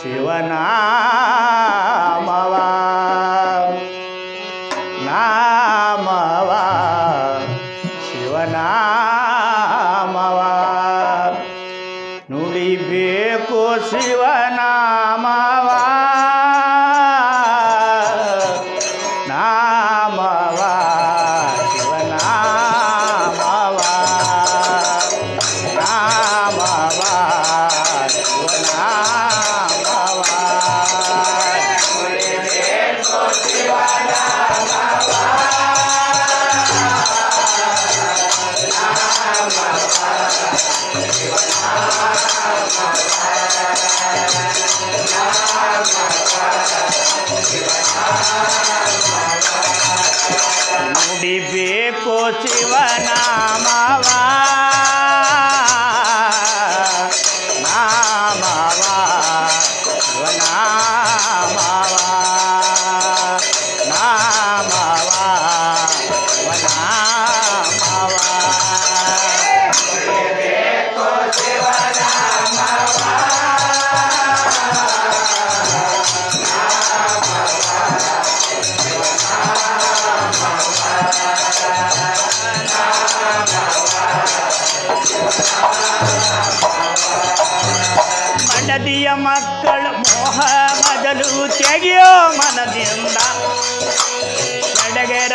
ಶಿವನಾಮವ ಶಿವನಾಮವ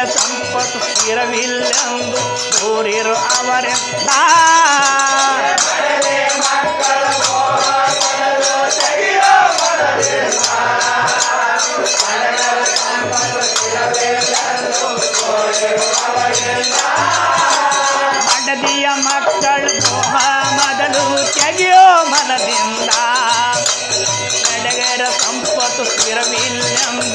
ಸಂಪತ್ತು ಇರವಿಲ್ಲೆಂದು ದೂರಿರು ಅವರಿಂದ ಮಡದಿಯ ಮಕ್ಕಳು ಮೋಹ ಮೊದಲು ತೆಗೆಯೋ ಮನದಿಂದ ಎಡಗೆರ ಸಂಪತ್ತು ಸ್ಥಿರವಿಲ್ಲೆಂದು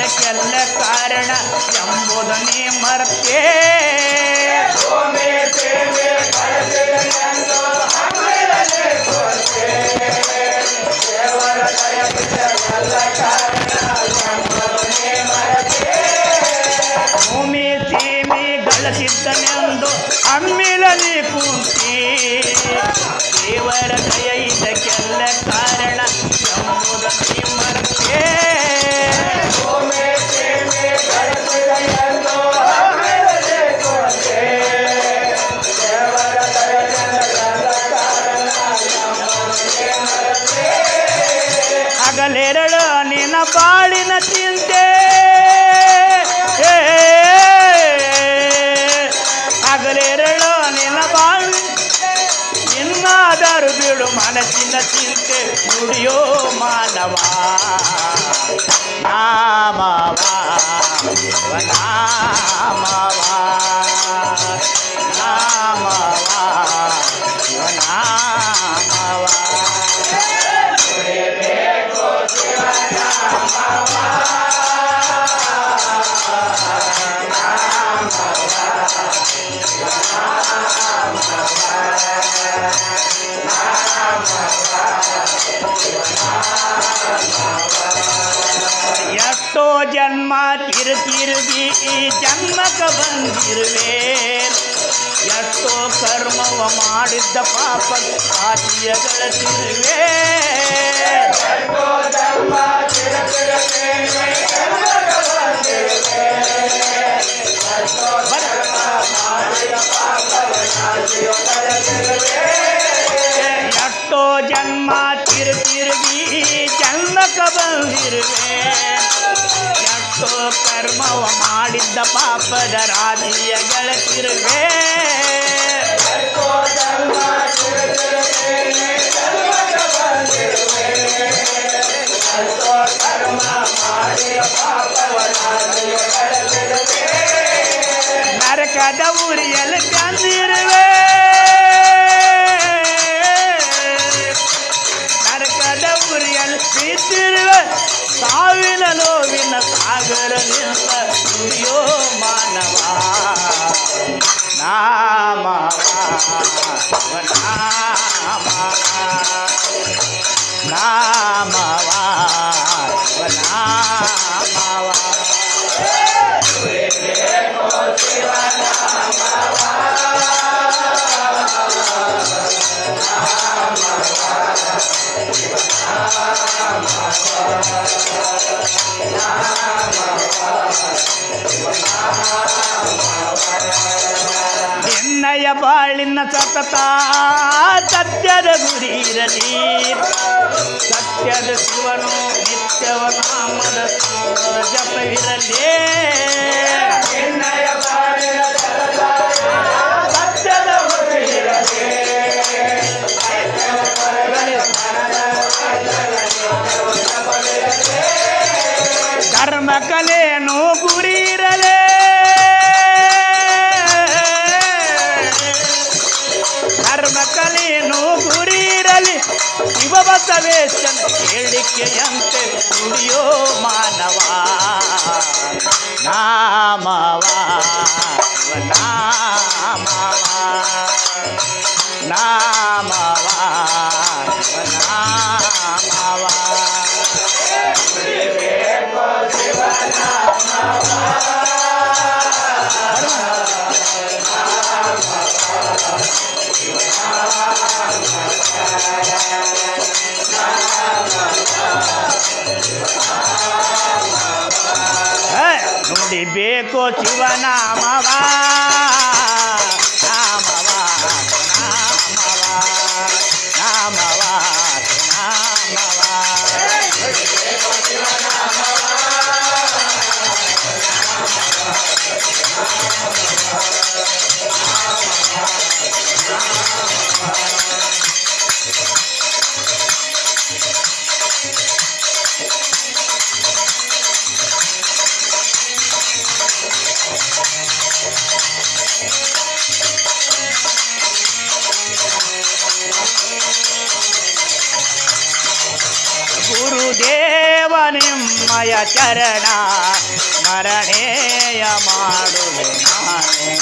ದಯ ಇದ್ದಕ್ಕೆಲ್ಲ ಕಾರಣ ಎಂಬುದನ್ನೇ ಮರ್ತೆ ಭೂಮಿ ಸೀಮಿ ಗಳಿಸಿದ್ದನೆಂದು ಹಮ್ಮಿಲಲಿ ಕುಂತಿ மனசிற்கு முடியோ மாணவா நாமாவா நாமாவா? நாமாவா? நாமாவா? ಎಷ್ಟೋ ಜನ್ಮ ತಿರು ತಿರುಗಿ ಈ ಜನ್ಮಕ್ಕೆ ಬಂದಿರುವೆ ಎಷ್ಟೋ ಕರ್ಮವ ಮಾಡಿದ್ದ ಪಾಪ ಆತಿಯ ಗಳಿಸಿರುವೆ ಜನ್ಮ ತಿರುಗಿರುತ್ತೇನೆ, ಎಷ್ಟೋ ಜನ್ಮ ತಿರು ತಿರುಗಿ ಚಂದಕ ಬಂದಿರುವೆ ಎಷ್ಟೋ ಕರ್ಮವ ಮಾಡಿದ್ದ ಪಾಪದ ರಾಧಿಯ ಗೆಳತಿರುವೆ ಕರ್ಮ ಮಾಡಿದ ಪಾಪವ ರಾಧಿಯ ಗೆಳತಿರುವೆ நரக்கட உரியல் தந்திருவே ಬಾಳಿನ ಸತತ ಸತ್ಯದ ಗುರಿ ಇರಲಿ ಸತ್ಯದ ಶಿವನು ನಿತ್ಯವ ನಾಮದ ಜಪವಿರಲಿ. ನುಡಿಬೇಕು ನಿಮ್ಮಯ ಚರಣ, ಮರಣೇಯ ಮಾಡುವೆ ನಾನು.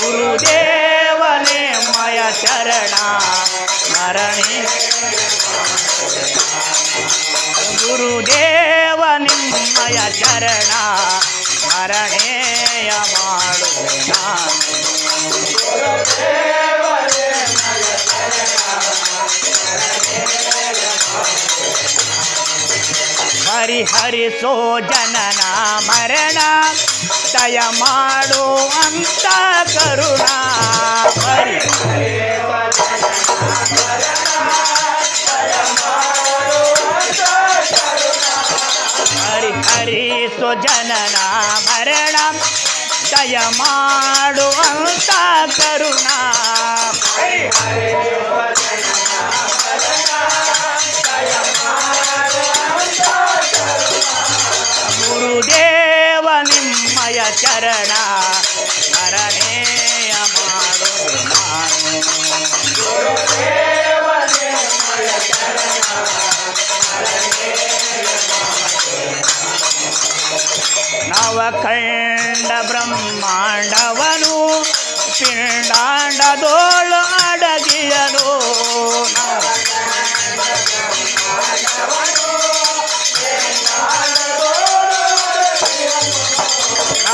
ಗುರುದೇವ ನಿಮ್ಮಯ ಚರಣ ಮರಣೇ. ಗುರುದೇವ ನಿಮ್ಮಯ ಚರಣ ಮರಣೇಯ ಮಾಡುವೆ ನಾನು. ಹರಿ ಹರಿಸೋ ಜನನ ಮರಣ ದಯ ಮಾಡು ಅಂತ ಕರುಣ ಹರಿ ಹರಿ ಹರಿಸೋ ಜನನ ಮರಣ ದಯ ಮಾಡು ನಿಮ್ಮಯ ಚರಣ ಮಾಡು ನವ ಕಂಡ ಬ್ರಹ್ಮಾಂಡವನು ಪಿಂಡಾಂಡದೋಳು ಅಡಗಿಯನು.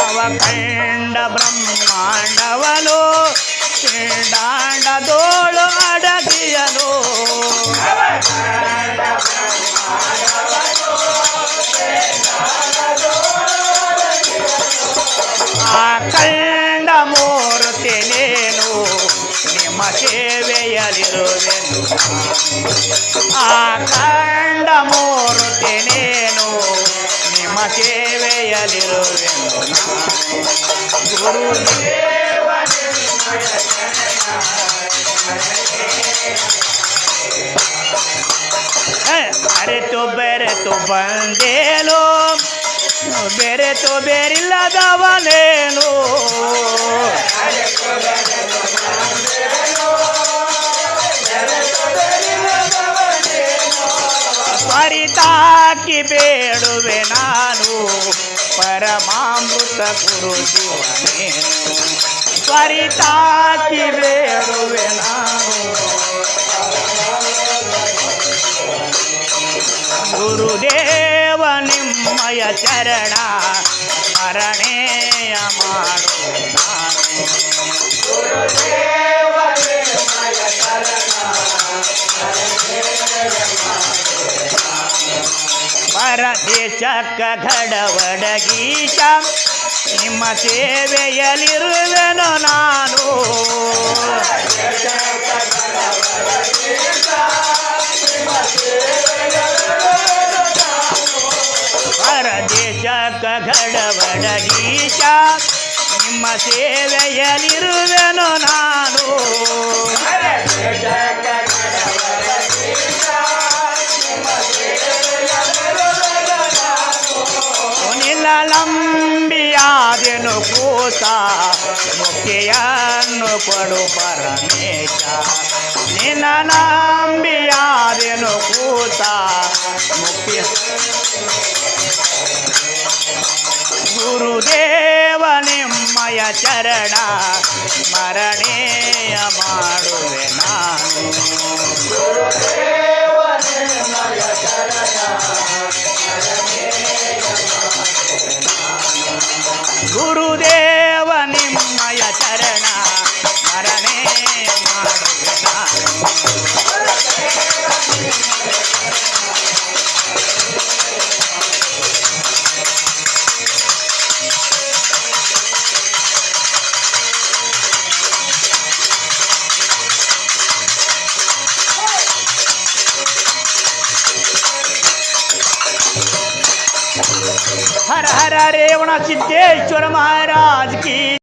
ನವಖಂಡ ಬ್ರಹ್ಮಾಂಡವನು ಪಿಂಡಾಂಡದೋಳು ಅಡಗಿಯನು ಆ ಕಂಡ ಮೂರ್ತಿ ನೀನು ನಿಮ್ಮ ಸೇವೆಯಲ್ಲಿರುವೆನು ಆ ಕಂಡ ಮೂರ್ತಿ ನೀನು ನಿಮ್ಮ ನಿಮ್ಮಯ ಹೇ, ಅರೆತು ಬೆರೆತು ಬಂದೇನು? ಬೆರೆತು ಬೇರಿಲ್ಲದವನೇನು? ಪರಿತಾಕಿ ಬೇಡುವೆ ನಾನು ಪರಮಾಮೃತ ಗುರು ಶಿವನೇನು ಪರಿತಾಕಿ ಬೇಡುವೆ ನಾನು ಗುರುದೇವ ನಿಮ್ಮಯ ಚರಣ ಸ್ಮರಣೆಯ ಮಾಡುವೆ ನಾನು ಪರದೇಶಕ್ಕ ಗಡವಡಗೀಶ ನಿಮ್ಮ ಸೇವೆಯಲ್ಲಿರುವೆನು ನಾನು. ಪರದೇಶಕ್ಕ ಗಡವಡಗೀಶ ನಿಮ್ಮ ಸೇವೆಯಲ್ಲಿರುವೆನು ನಾನು. ನಿಲ್ಲಂಬಿಯಾದೆನು ಕೂತ ಮುಕ್ತಿಯನ್ನು ಕೊಡು ಪರಮೇಶ. ನಿನ್ನ ನಂಬಿಯಾದೆನು ಕೂತ ಮುಕ್ತಿ ಗುರುದೇವ ನಿಮ್ಮಯ ಚರಣ ಮರಣೇಯ ಮಾಡುವೆ ನಾನು. ಗುರುದೇವ ನಿಮ್ಮಯ ಚರಣ ಗುರುದೇವ ನಿಮ್ಮಯ ಚರಣ ಮರಣೆ ಮಾಡುವ रेवण सिद्धेश्वर महाराज की